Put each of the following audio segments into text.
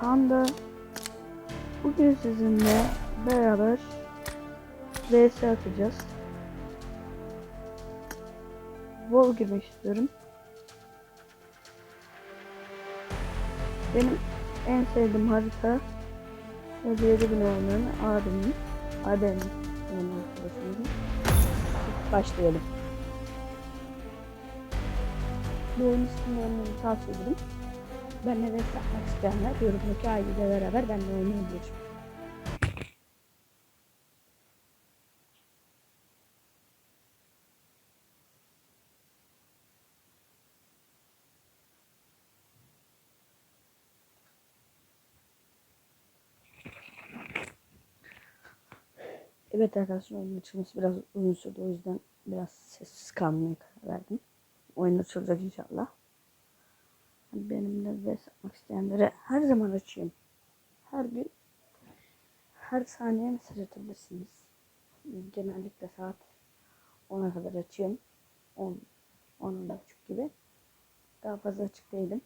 Panda bugün sizinle beraber vs atacağız. Vol girmek istiyorum. Benim en sevdiğim harita ve diğeri bile olmayan Adem'in Adem'in benim. Başlayalım. Bu oyun isimlerini tavsiye ederim. Benle de yapmak isteyenler yorumdaki aileyle beraber benimle oynayabilir. Evet arkadaşlar oyunun açılması biraz uzun sürdü o yüzden biraz sessiz kalmaya karar verdim. Oyun açılacak inşallah. Benimle vs atmak isteyenlere her zaman açayım. Her gün her saniye mesaj atabilirsiniz. Genellikle saat 10'a kadar açayım. 10 10 buçuk gibi. Daha fazla açık değilim.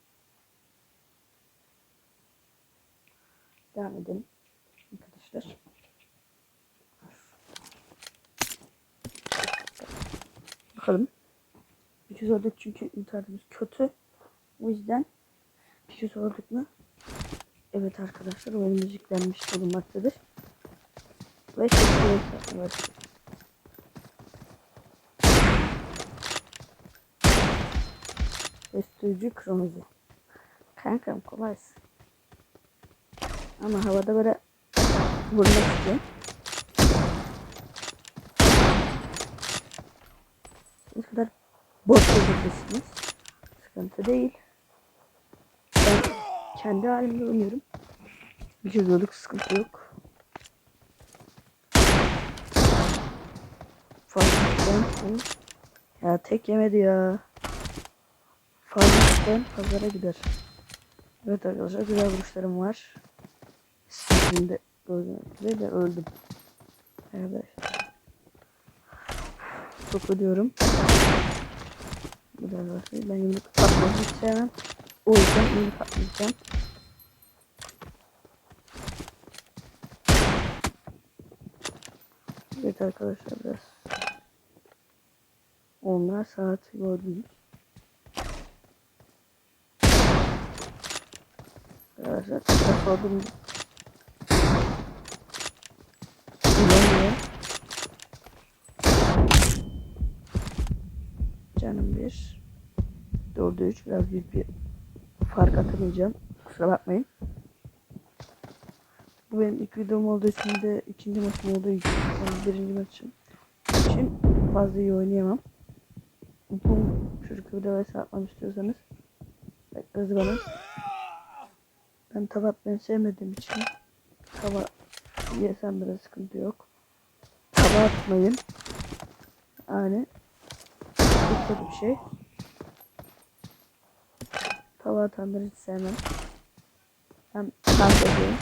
Devam edelim arkadaşlar. Bakalım. 300 olduk çünkü internetimiz kötü. O yüzden 300 olduk mu? Evet arkadaşlar oyunumuz yüklenmiş bulunmaktadır. Ve şimdi var. Bestürücü kronozu. Kankam kolaysın. Ama havada böyle vurmak istiyorum. Ne kadar bot yapabilirsiniz. Sıkıntı değil. Kendi halimde oynuyorum. Bir çözüyorduk sıkıntı yok. Fazladan Ya tek yemedi ya. Fazladan pazara gider. Evet arkadaşlar güzel vuruşlarım var. Sizin de gördüğünüz de öldüm. Arkadaşlar. Çok ölüyorum. Biraz başlayayım. Ben yumruk atmayı hiç sevmem. O yüzden atmayacağım. Evet arkadaşlar biraz onlar saat gördünüz. Arkadaşlar tekrar sordum. Bilemiyorum. Canım bir. Dördü üç. Biraz büyük bir fark atamayacağım. Kusura bakmayın. Bu benim ilk videom olduğu için de ikinci maçım olduğu için yani birinci maçım için fazla iyi oynayamam. Bu çocuk videoya satmam istiyorsanız bekleriz bana. Ben tava atmayı sevmediğim için tava yesem biraz sıkıntı yok. Tava atmayın. Yani çok bir şey. Tava atanları hiç sevmem. Ben ben de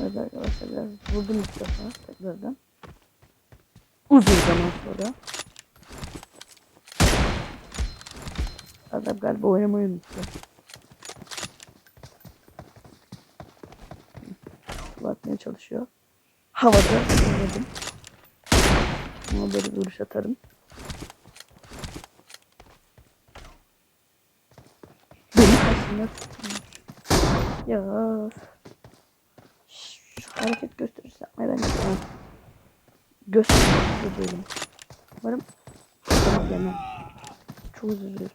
Evet arkadaşlar biraz ilk defa tekrardan. Uzun zaman sonra. Adam galiba oynamayı unuttu. Batmaya çalışıyor. Havada oynadım. Ama böyle vuruş atarım. Karşımda Ya hareket gösterisi yapmayı ben istemem. Gösterisi değilim. Umarım gelmem. Çok dilerim.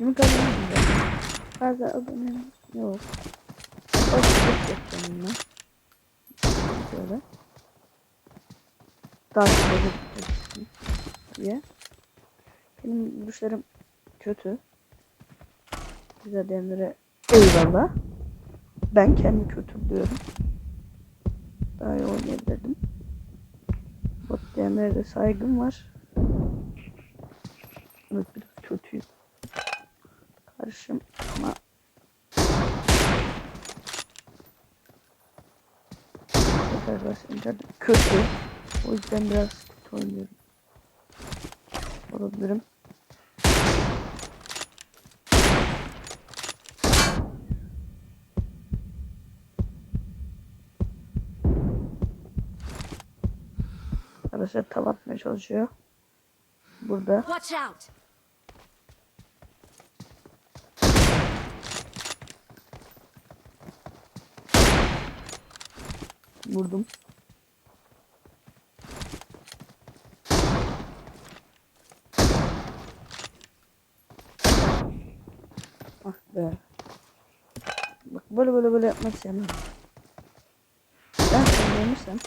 Bunu kazanmadım ben. Fazla abonem yok. O çok ben. Şöyle. Daha fazla diye. Benim vuruşlarım kötü. Güzel diyenlere eyvallah. Ben kendimi kötü buluyorum. Daha iyi oynayabilirdim. Bot diyenlere de saygım var. Evet biraz kötüyüm. Karışım ama internet kötü. O yüzden biraz kötü oynuyorum. Olabilirim. Arkadaşlar tav atmaya çalışıyor. Burada. Watch out! Vurdum. Ah be. Bak böyle böyle böyle yapmak sevmem. Ben sen beğenirsem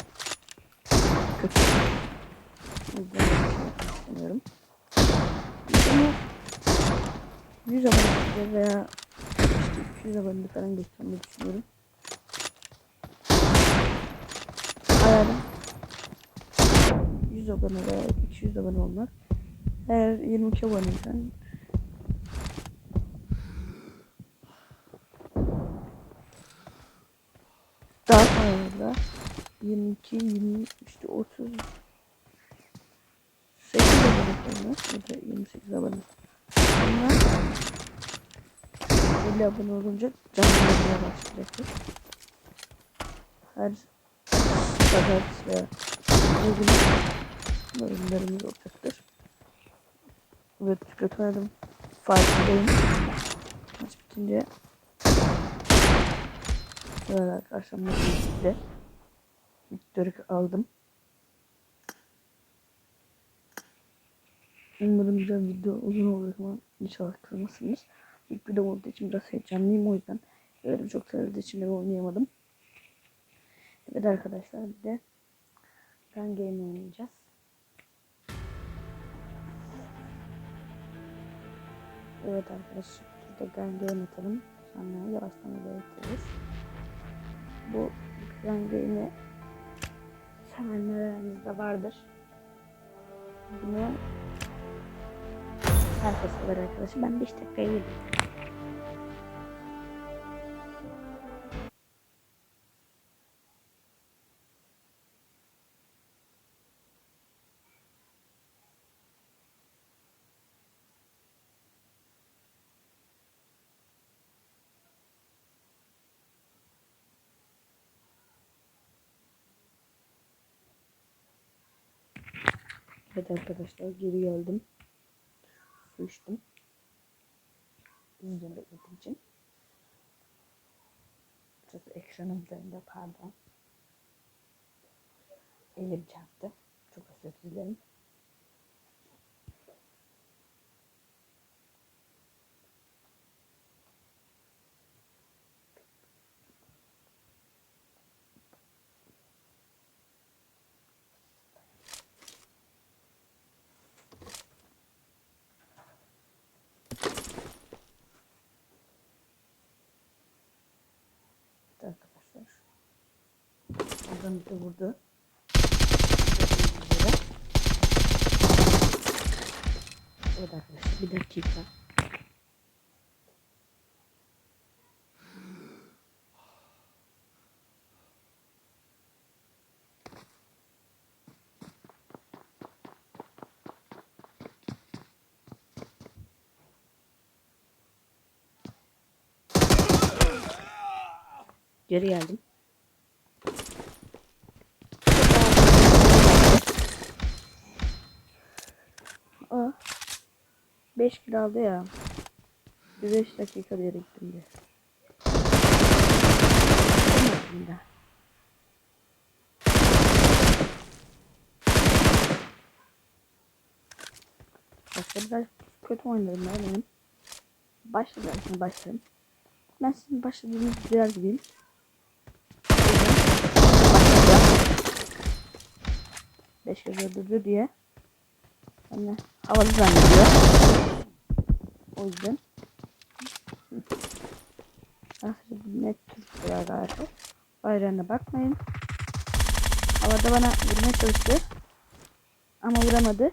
kötü. Şey istemiyorum. Ama 100 abone veya işte 200 abone falan geçeceğim diye düşünüyorum. hayalim 100 abone veya 200 abone olmak. Eğer 22 aboneysen daha sonra da 22, 20, işte 30 8 abone sonra ya da 28 abone. Sonra 50 abone olunca canlı yayınlara başlayacaktır. Her pazartesi veya bugün bölümlerimiz olacaktır. Kötü oynadım. Farkındayım. Maç bitince Evet arkadaşlar bitti. Victory aldım. Umarım güzel video uzun olur ama inşallah kırmazsınız. İlk video olduğu için biraz heyecanlıyım o yüzden. Öyle çok sevdiği için de oynayamadım. Evet arkadaşlar bir de Gun Game oynayacağız. Evet arkadaşlar bir de Gun Game atalım. Sonra yavaştan videoya bitiririz. Bu Gun Game'i sevenler aranızda vardır. Bunu herkes sever arkadaşlar. Ben 5 dakikaya yedim. Evet arkadaşlar geri geldim. Su içtim. Uzun beklettiğim için. Biraz ekranım üzerinde pardon. Elim çarptı. Çok özür dilerim. Evet arkadaşlar. Adam bir de vurdu. Evet arkadaşlar bir dakika. Geri geldim. 5 kilo aldı ya. Bir 5 dakika diye gittim diye. Başka biraz kötü oynadım ya benim. Başladım şimdi başlayalım. Ben sizin başladığınız diğer gideyim. Beş kez öldürdü diye. Yani havalı zannediyor. O yüzden. Bu net Türk'tür arkadaşlar. Bayrağına bakmayın. Havada bana vurmaya çalıştı. Ama vuramadı.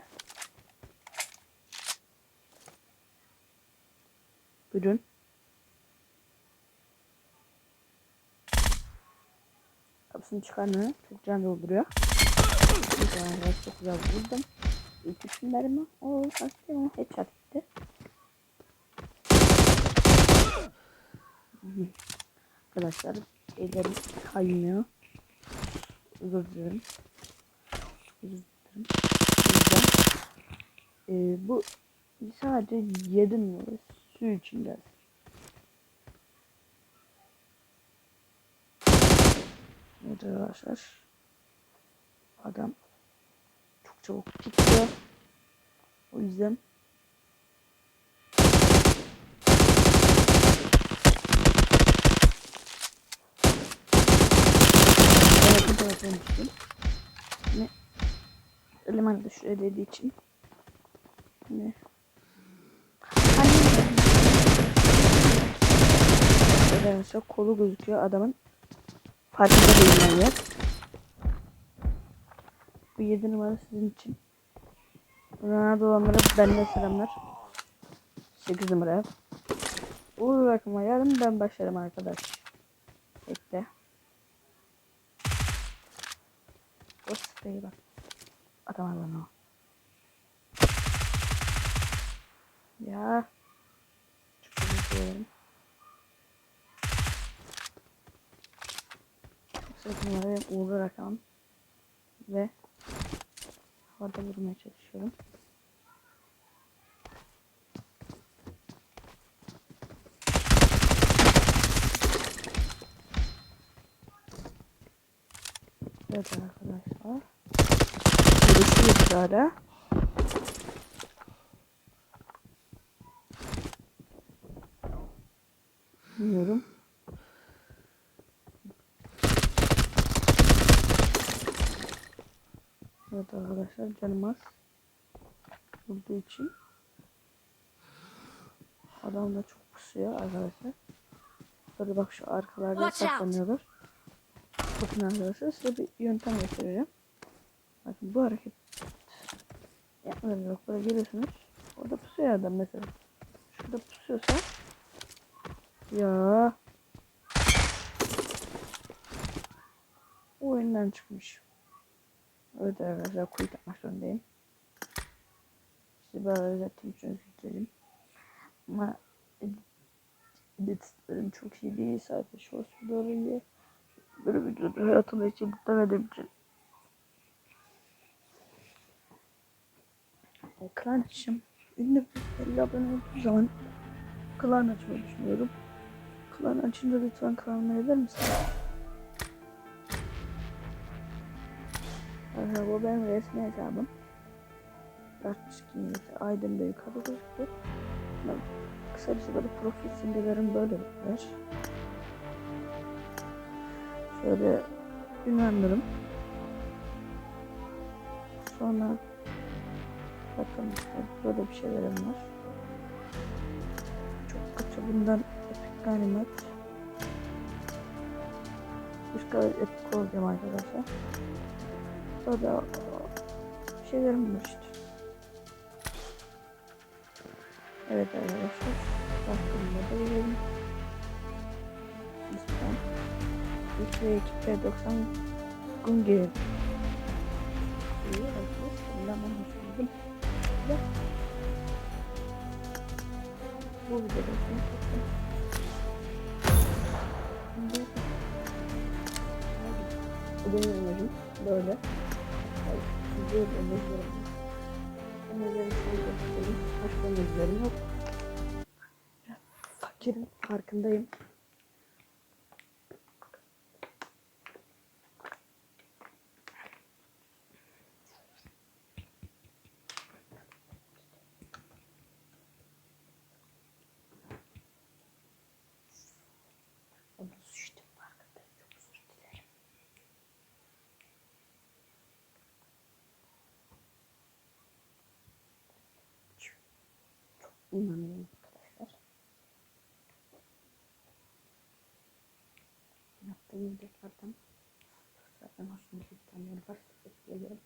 Buyurun. Kafasını çıkarmıyor. Çok can dolduruyor. Güzel çok güzel vurdum. İlk üçünler mi? Oo kaçtı ama headshot gitti. Arkadaşlar ellerim kaymıyor. Özür dilerim. Özür dilerim. O yüzden, e, bu sadece 7 numara su içinde. Evet arkadaşlar. Adam çok çabuk pikliyor. O yüzden Düştüm. Ne? Eleman şuraya dediği için. Ne? Arkadaşlar kolu gözüküyor adamın. Farkında değil yani. Bu 7 numara sizin için. Ronaldo olanlara benden selamlar. 8 numara. Uğur bakıma yarın ben başlarım arkadaş. Bekle. O spreyi bak. Atamadım o. Ya. Çok dilerim. Sırt numaraya Uğur'u rakam. Ve havada vurmaya çalışıyorum. Evet arkadaşlar. Görüşürüz hala. Bilmiyorum. Evet arkadaşlar canım az. Vurduğu için. Adam da çok pusuyor arkadaşlar. Böyle bak şu arkalarda saklanıyorlar. Bakın arkadaşlar size bir yöntem göstereceğim. Bakın bu hareket yapmadan böyle geliyorsunuz. Orada pusuyor adam mesela. Şurada pusuyorsa ya o oyundan çıkmış. Evet arkadaşlar kuyut yapmak zorundayım. Sizi böyle özettiğim için özür dilerim. Ama editlerim çok iyi değil. Sadece shorts videoları iyi. Böyle videoları hayatımda hiç editlemedim için. Klan açım. Ünlü bir 50 abone olduğu zaman klan açmayı düşünüyorum. Klan açınca lütfen kanalıma eder misin? Aha, bu benim resmi hesabım. Dartçıkin Aydın da yukarıda gözüküyor. Ben kısacası böyle profil simgelerim böyle var. Şöyle ünlendirim. Sonra bakın böyle bir şeylerim var. Çok kötü bundan epik ganimet. Kadar epik olacağım arkadaşlar. Böyle şeylerim var işte. Evet arkadaşlar. Baktığımda da verelim. İstem. 3 ve 2 P90 Gungi. İyi arkadaşlar. Ben hoşlandım. Ve bu videoda Bu benim imajım. Böyle. Güzel imajlarım. Imajlarım şöyle göstereyim. Başka imajlarım yok. Fakirim. Farkındayım. İnanıyorum arkadaşlar. Yaptığım videolardan zaten hoşuma gidenler var. Bekliyorum.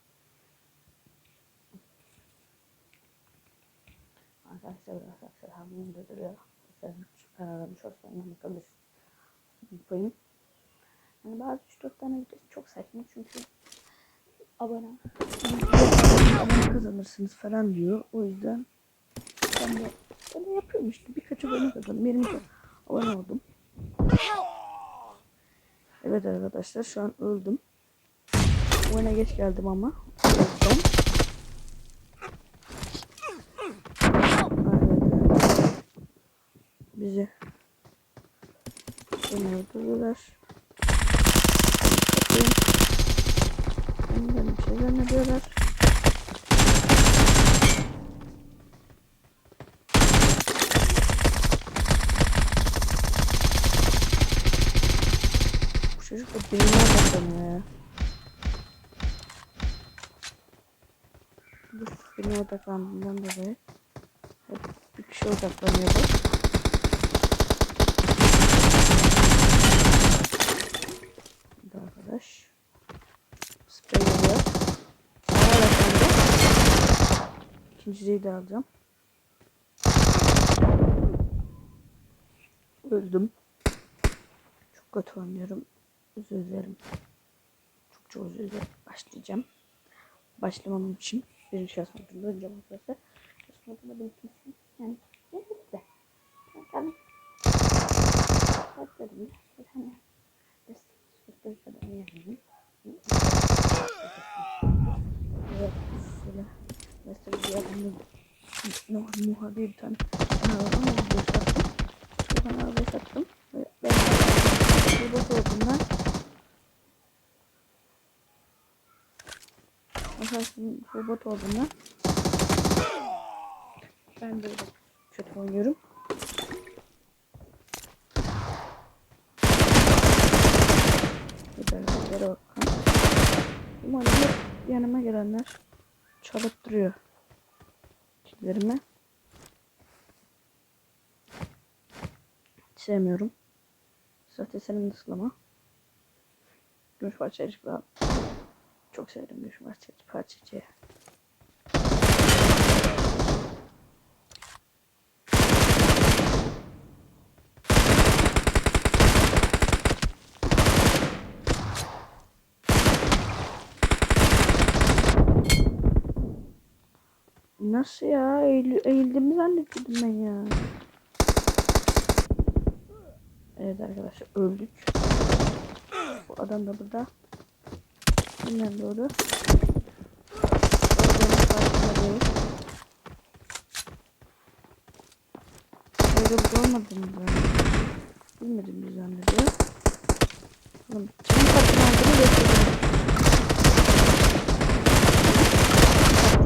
Arkadaşlar arkadaşlar hamile duruyor. Sen şu kanalımı çok sonra bakabilirsin. Yapayım. Yani bazı 3-4 tane videosu çok saçma çünkü abone abone kazanırsınız falan diyor. O yüzden ben de öyle yapıyorum Birkaç abone kazandım. 20 abone oldum. Evet arkadaşlar şu an öldüm. Oyuna geç geldim ama. Öldüm. Bizi beni öldürdüler. Benden bir şey zannediyorlar. Bu çocuk da odaklanıyor ya. Bu benim odaklandığımdan dolayı hep bir kişi odaklanıyordu. Bir arkadaş. Sprey oluyor. İkinciyi de alacağım. Öldüm. Çok kötü oynuyorum. Özür dilerim. Çok çok özür dilerim. Başlayacağım. Başlamam için şahıs modunda oynayacağım arkadaşlar. Şahıs modunda benim kimsin? Yani ne de. Bir. Destek kadar oynayamıyorum. Evet, şöyle mesela bir Nuh Nuh'a bir tane kanalda video sattım. Bu kanalda sattım. Ben bir bot olduğundan Aslında bu bot olduğundan ben böyle kötü oynuyorum. Güzel bakın. Umarım yanıma gelenler çalıp duruyor. Killerimi. Sevmiyorum. Zaten senin ıslama. Gümüş parçacık falan. Çok sevdim gümüş parçacık parçacığı. Nasıl ya? Eğil, eğildiğimi zannettim ben ya. Evet arkadaşlar öldük. Bu adam da burada. Kimden doğru? Öldüğümüz farkında değil. Öyle bir şey ben? Bilmedim zannediyor. Oğlum kimin kapının aldığını gösteriyorum.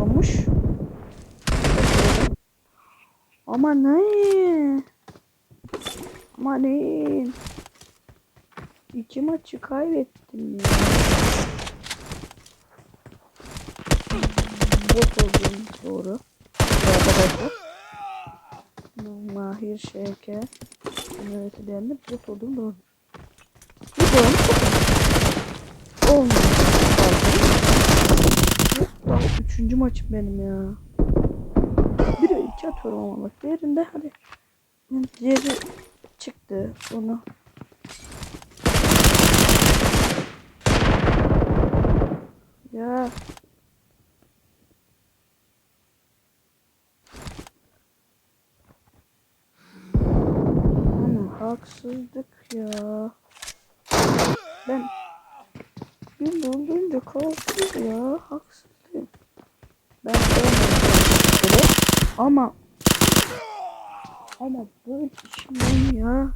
Olmuş. Aman ne? Aman ne? İki maçı kaybettim ya. Bot oldum doğru. Arkadaşlar. Mahir Şevke. Evet diyenler bot oldum doğru. Bu doğru Olmuyor. Bu daha üçüncü maçım benim ya. Biri iki atıyorum ama bak diğerinde hadi. Yani diğeri çıktı onu. Ya. Ama haksızlık ya. Ben bir bulduğunca kalsız ya. Haksızlık. Ben sevmiyorum. Ama ama böyle işimden ya.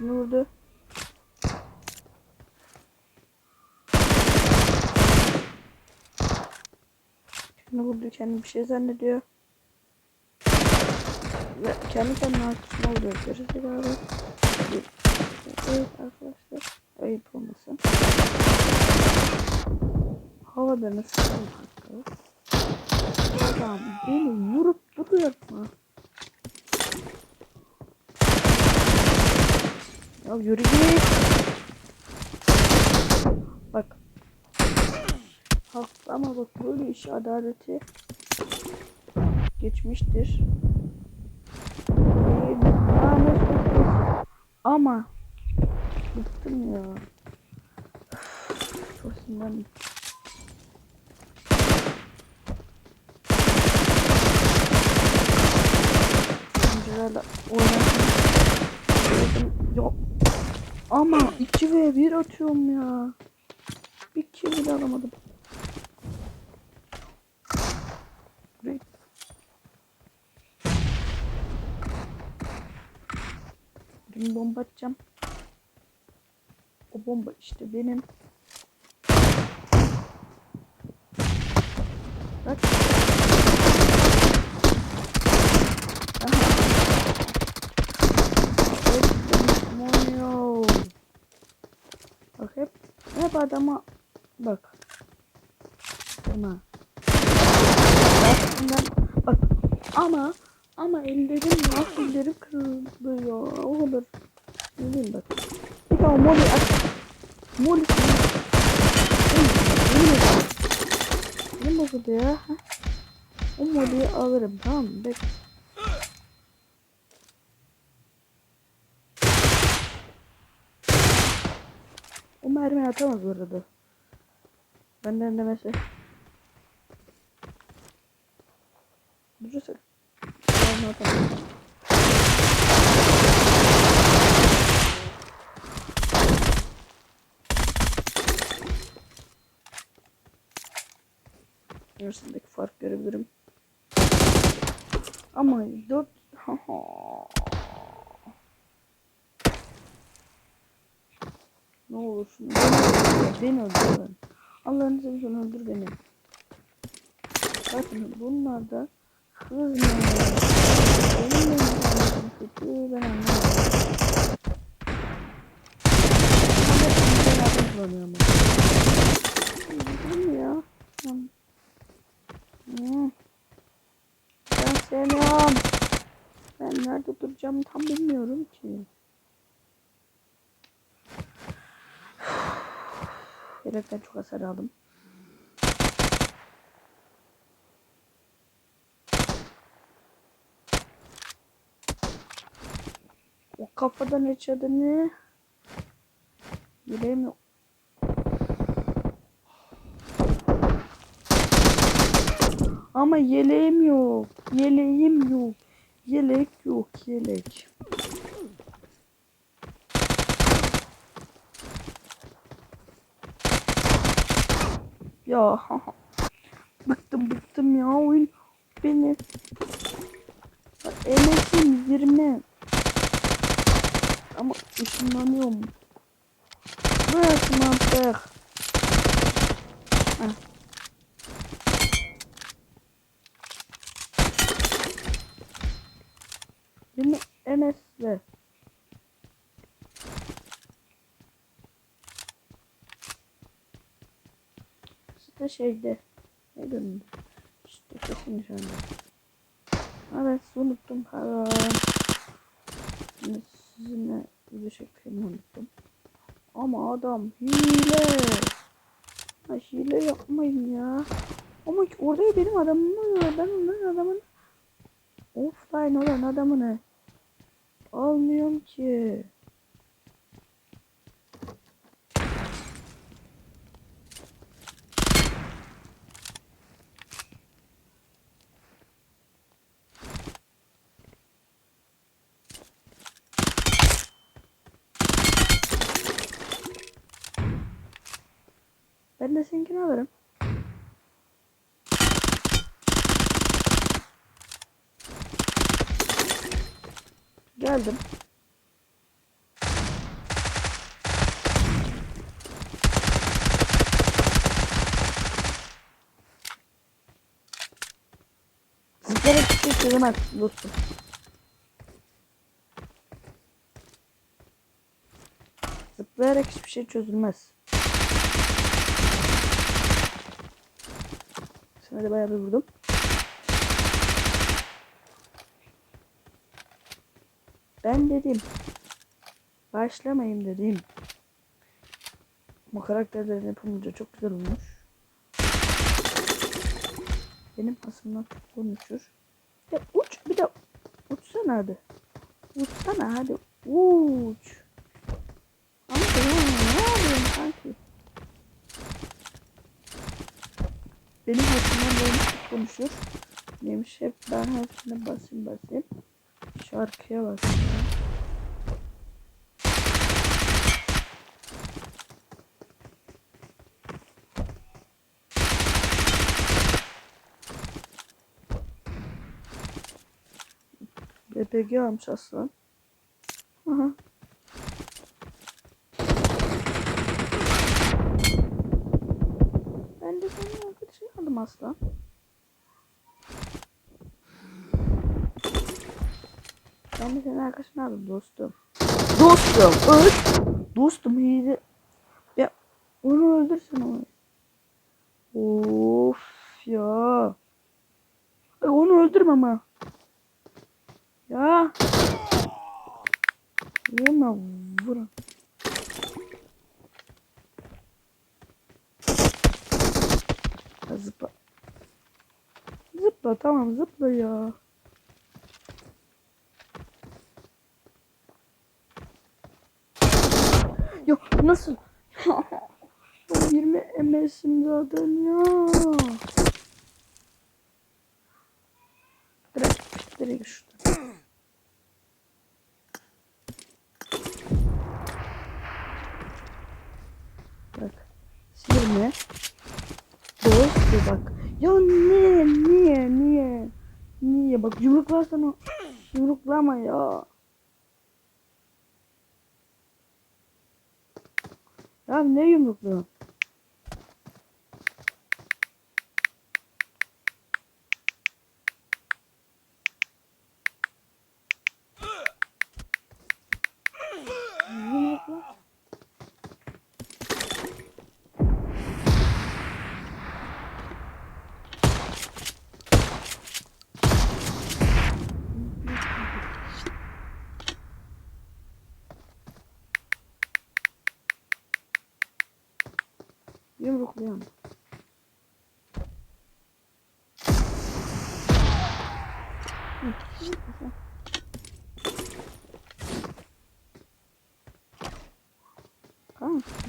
Kendisini vurdu. Şimdi vurdu kendi bir şey zannediyor. Ve kendi kendine arkasına vuruyor. Görürsün abi. Evet arkadaşlar. Ayıp olmasın. Havada nasıl? Adam beni vurup duruyor mu? Ya yürü git. Bak. Haklı ama bak böyle iş adaleti geçmiştir. Ee. Ama bıktım ya. Çok sinirlendim. Oyuncularla oynarken Yok. Ama 2 ve 1 atıyorum ya. Bir kill bile alamadım. Git. Bir bomba atacağım. O bomba işte benim. Bak. Aha. Monyo. Bak hep hep adama bak. Buna. Aslında bak ama ama ellerim nasıl ellerim kırıldı ya. O kadar. Ne diyeyim bak. Bir daha moli at. Moli. Ne bozuldu ya? Ha? O moliyi alırım tamam mı? Bekle. Mermi atamaz bu arada. Benden demesi. Durursa. Mermi atamaz. Arasındaki fark görebilirim. Ama 4 Ne beni öldür. Beni öldür. Allah'ını seversen öldür beni. Bakın bunlar da hız mı? Benim internetim kötü ben anlamadım. Ama. Ben nerede duracağımı tam bilmiyorum ki. Yelekten çok hasar aldım. O kafadan yaşadı ne? Yüreğim yok. Ama yeleğim yok. Yeleğim yok. Yelek yok yelek. Ya bıktım bıktım ya oyun beni. Emekim 20 ama ışınlanıyorum. Burası mantık Heh. Beni Enes'le İşte şeyde. Ne dönüyor? İşte kesin şu anda. Evet unuttum falan. Şimdi sizinle çekmeyi unuttum. Ama adam hile. Ha, hile yapmayın ya. Ama orada benim adamım var. Ben onların adamın offline olan adamını almıyorum ki. Ben de seninkini alırım. Geldim. Bir şey söylemez dostum. Zıplayarak hiçbir şey çözülmez. Da bayağı bir vurdum. Ben dedim. Başlamayayım dedim. Bu karakterlerin yapımınca çok güzel olmuş. Benim aslında konuşur. Ya uç bir de uçsana hadi. Uçsana hadi. Uç. Ama ne yapıyorsun sanki? Benim hakkımda çok konuşur. Neymiş hep ben hepsine basayım basayım. Şarkıya basayım. BPG almış aslan. Aha. Ben de senin aslan. Ben de senin arkadaşını aldım dostum. Dostum öl. Dostum iyiydi. Ya onu öldürsün onu. Of ya. Ay, onu öldürme ama. Ya. Vurma vurun. zıpla zıpla. Zıpla tamam zıpla ya. Yok nasıl? 20 MS'im zaten ya. Direkt direkt şurada. Bak. 20 yapıyor bak. Ya niye niye niye? Niye bak yumruklasana. Yumruklama ya. Ya ne yumruklu?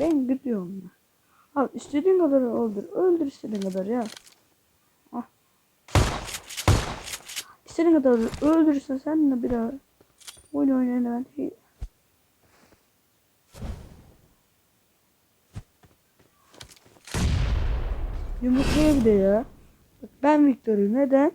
Ben gidiyorum. Al istediğin kadar öldür. Öldür istediğin kadar ya. Ah. İstediğin kadar öldür. öldürürsen sen de bir daha oyun oynayın ben. Hey. Yumrukluyor bir de ya. Ben Victor'u neden?